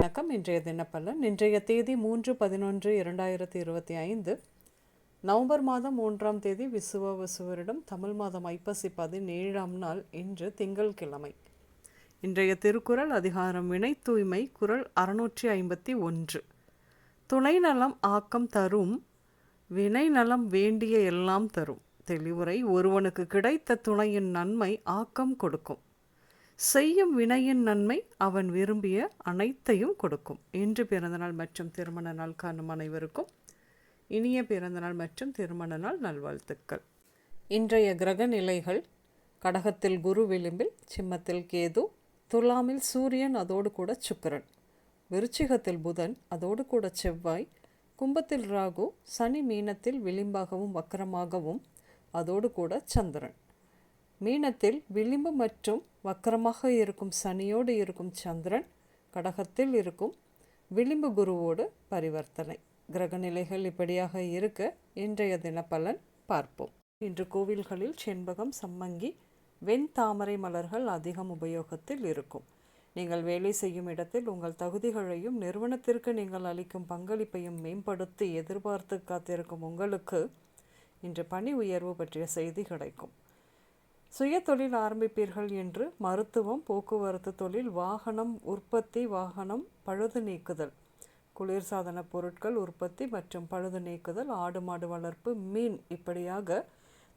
வணக்கம். இன்றைய தினப்பலன் இன்றைய தேதி மூன்று பதினொன்று இரண்டாயிரத்தி இருபத்தி ஐந்து. நவம்பர் மாதம் மூன்றாம் தேதி விசுவ விசுவரிடம் தமிழ் மாதம் ஐப்பசி பதினேழாம் நாள் இன்று திங்கள்கிழமை. இன்றைய திருக்குறள் அதிகாரம் வினை தூய்மை குறள் அறுநூற்றி ஐம்பத்தி ஒன்று. துணை நலம் ஆக்கம் தரும் வினை நலம் வேண்டிய எல்லாம் தரும். தெளிவுரை ஒருவனுக்கு கிடைத்த துணையின் நன்மை ஆக்கம் கொடுக்கும். செய்யும் வினையின் நன்மை அவன் விரும்பிய அனைத்தையும் கொடுக்கும். இன்று பிறந்தநாள் மற்றும் திருமண நாள் காணும் அனைவருக்கும் இனிய பிறந்தநாள் மற்றும் திருமண நாள் நல்வாழ்த்துக்கள். இன்றைய கிரக நிலைகள் கடகத்தில் குரு விளிம்பில் சிம்மத்தில் கேது துலாமில் சூரியன் அதோடு கூட சுக்கரன். விருச்சிகத்தில் புதன் அதோடு கூட செவ்வாய். கும்பத்தில் ராகு சனி மீனத்தில் விளிம்பாகவும் வக்கரமாகவும் அதோடு கூட சந்திரன். மீனத்தில் விளிம்பு மற்றும் வக்கரமாக இருக்கும் சனியோடு இருக்கும் சந்திரன் கடகத்தில் இருக்கும் விளிம்பு குருவோடு பரிவர்த்தனை. கிரகநிலைகள் இப்படியாக இருக்க இன்றைய தினப்பலன் பார்ப்போம். இன்று கோவில்களில் செண்பகம் சம்மங்கி வெண் தாமரை மலர்கள் அதிகம் உபயோகத்தில் இருக்கும். நீங்கள் வேலை செய்யும் இடத்தில் உங்கள் தகுதிகளையும் நிறுவனத்திற்கு நீங்கள் அளிக்கும் பங்களிப்பையும் மேம்படுத்தி எதிர்பார்த்து காத்திருக்கும் உங்களுக்கு இன்று பணி உயர்வு பற்றிய செய்தி கிடைக்கும். சுய தொழில் ஆரம்பிப்பீர்கள் என்று மருத்துவம் போக்குவரத்து தொழில் வாகனம் உற்பத்தி வாகனம் பழுது நீக்குதல் குளிர்சாதன பொருட்கள் உற்பத்தி மற்றும் பழுது நீக்குதல் ஆடு மாடு வளர்ப்பு மீன் இப்படியாக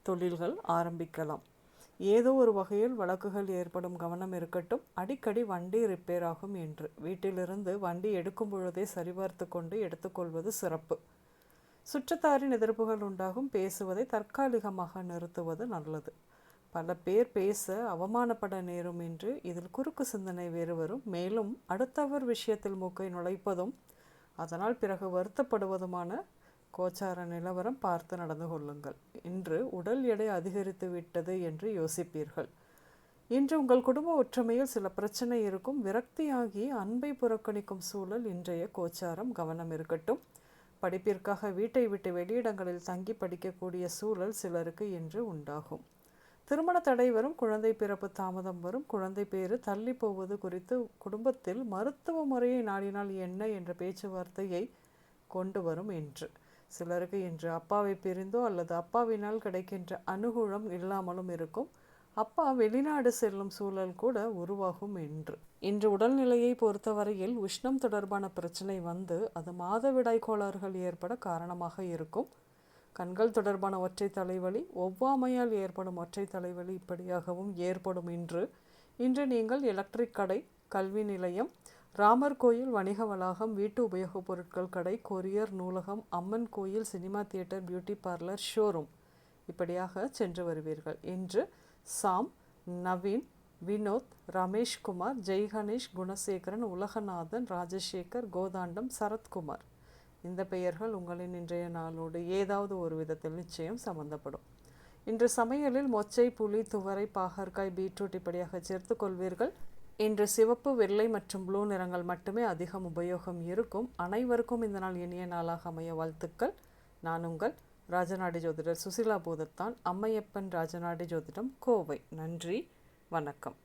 தொழில்கள் ஆரம்பிக்கலாம். ஏதோ ஒரு வகையில் வழக்குகள் ஏற்படும் கவனம் இருக்கட்டும். அடிக்கடி வண்டி ரிப்பேர் ஆகும் என்று. வீட்டிலிருந்து வண்டி எடுக்கும் பொழுதே சரிபார்த்து கொண்டு எடுத்துக்கொள்வது சிறப்பு. சுற்றத்தாரின் எதிர்ப்புகள் உண்டாகும். பேசுவதை தற்காலிகமாக நிறுத்துவது நல்லது. பல பேர் பேச அவமானப்பட நேரும் என்று இதில் குறுக்கு சிந்தனை வேறு வரும். மேலும் அடுத்தவர் விஷயத்தில் மூக்கை நுழைப்பதும் அதனால் பிறகு வருத்தப்படுவதுமான கோச்சார நிலவரம் பார்த்து நடந்து கொள்ளுங்கள். இன்று உடல் எடை அதிகரித்து விட்டது என்று யோசிப்பீர்கள். இன்று உங்கள் குடும்ப ஒற்றுமையில் சில பிரச்சனை இருக்கும். விரக்தியாகி அன்பை புறக்கணிக்கும் சூழல் இன்றைய கோச்சாரம் கவனம் இருக்கட்டும். படிப்பிற்காக வீட்டை விட்டு வெளியிடங்களில் தங்கி படிக்கக்கூடிய சூழல் சிலருக்கு இன்று உண்டாகும். திருமண தடை வரும் குழந்தை பிறப்பு தாமதம் வரும் குழந்தை பேறு தள்ளி போவது குறித்து குடும்பத்தில் மருத்துவ முறையை நாடினால் என்ன என்ற பேச்சுவார்த்தையை கொண்டு வரும் என்று. சிலருக்கு இன்று அப்பாவை பிரிந்தோ அல்லது அப்பாவினால் கிடைக்கின்ற அனுகூலம் இல்லாமலும் இருக்கும். அப்பா வெளிநாடு செல்லும் சூழல் கூட உருவாகும் என்று. இன்று உடல்நிலையை பொறுத்தவரையில் உஷ்ணம் தொடர்பான பிரச்சனை வந்து அது மாதவிடாய் கோளாறுகள் ஏற்பட காரணமாக இருக்கும். கண்கள் தொடர்பான ஒற்றை தலைவலி ஒவ்வாமையால் ஏற்படும் ஒற்றை தலைவலி இப்படியாகவும் ஏற்படும் இன்று. இன்று நீங்கள் எலக்ட்ரிக் கடை கல்வி நிலையம் ராமர் கோயில் வணிக வளாகம் வீட்டு உபயோகப் பொருட்கள் கடை கொரியர் நூலகம் அம்மன் கோயில் cinema theatre beauty parlour showroom இப்படியாக சென்று வருவீர்கள். இன்று சாம் நவீன் வினோத் ரமேஷ்குமார் ஜெய்கணேஷ் குணசேகரன் உலகநாதன் ராஜசேகர் கோதாண்டம் சரத்குமார். இந்த பெயர்கள் உங்களின் இன்றைய நாளோடு ஏதாவது ஒரு விதத்தில் நிச்சயம் சம்பந்தப்படும். இன்று சமையலில் மொச்சை புளி துவரை பாகற்காய் பீட்ரூட் இப்படியாக சேர்த்து கொள்வீர்கள். இன்று சிவப்பு வெள்ளை மற்றும் ப்ளூ நிறங்கள் மட்டுமே அதிகம் உபயோகம் இருக்கும். அனைவருக்கும் இந்த நாள் இனிய நாளாக அமைய வாழ்த்துக்கள். நான் உங்கள் ராஜநாடி ஜோதிடர் சுசிலா பூதத்தான் அம்மையப்பன் ராஜநாடி ஜோதிடம் கோவை. நன்றி வணக்கம்.